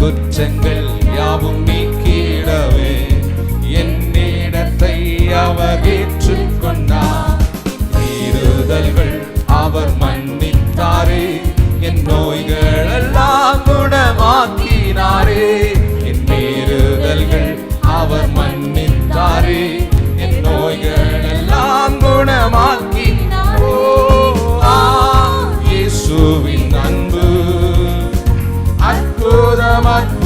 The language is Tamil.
குற்றங்கள் யாவும் நீக்கிடவே. என்னிடத்தை அவர் ஏற்றுக்கொண்டார். இருதல்கள் I'm I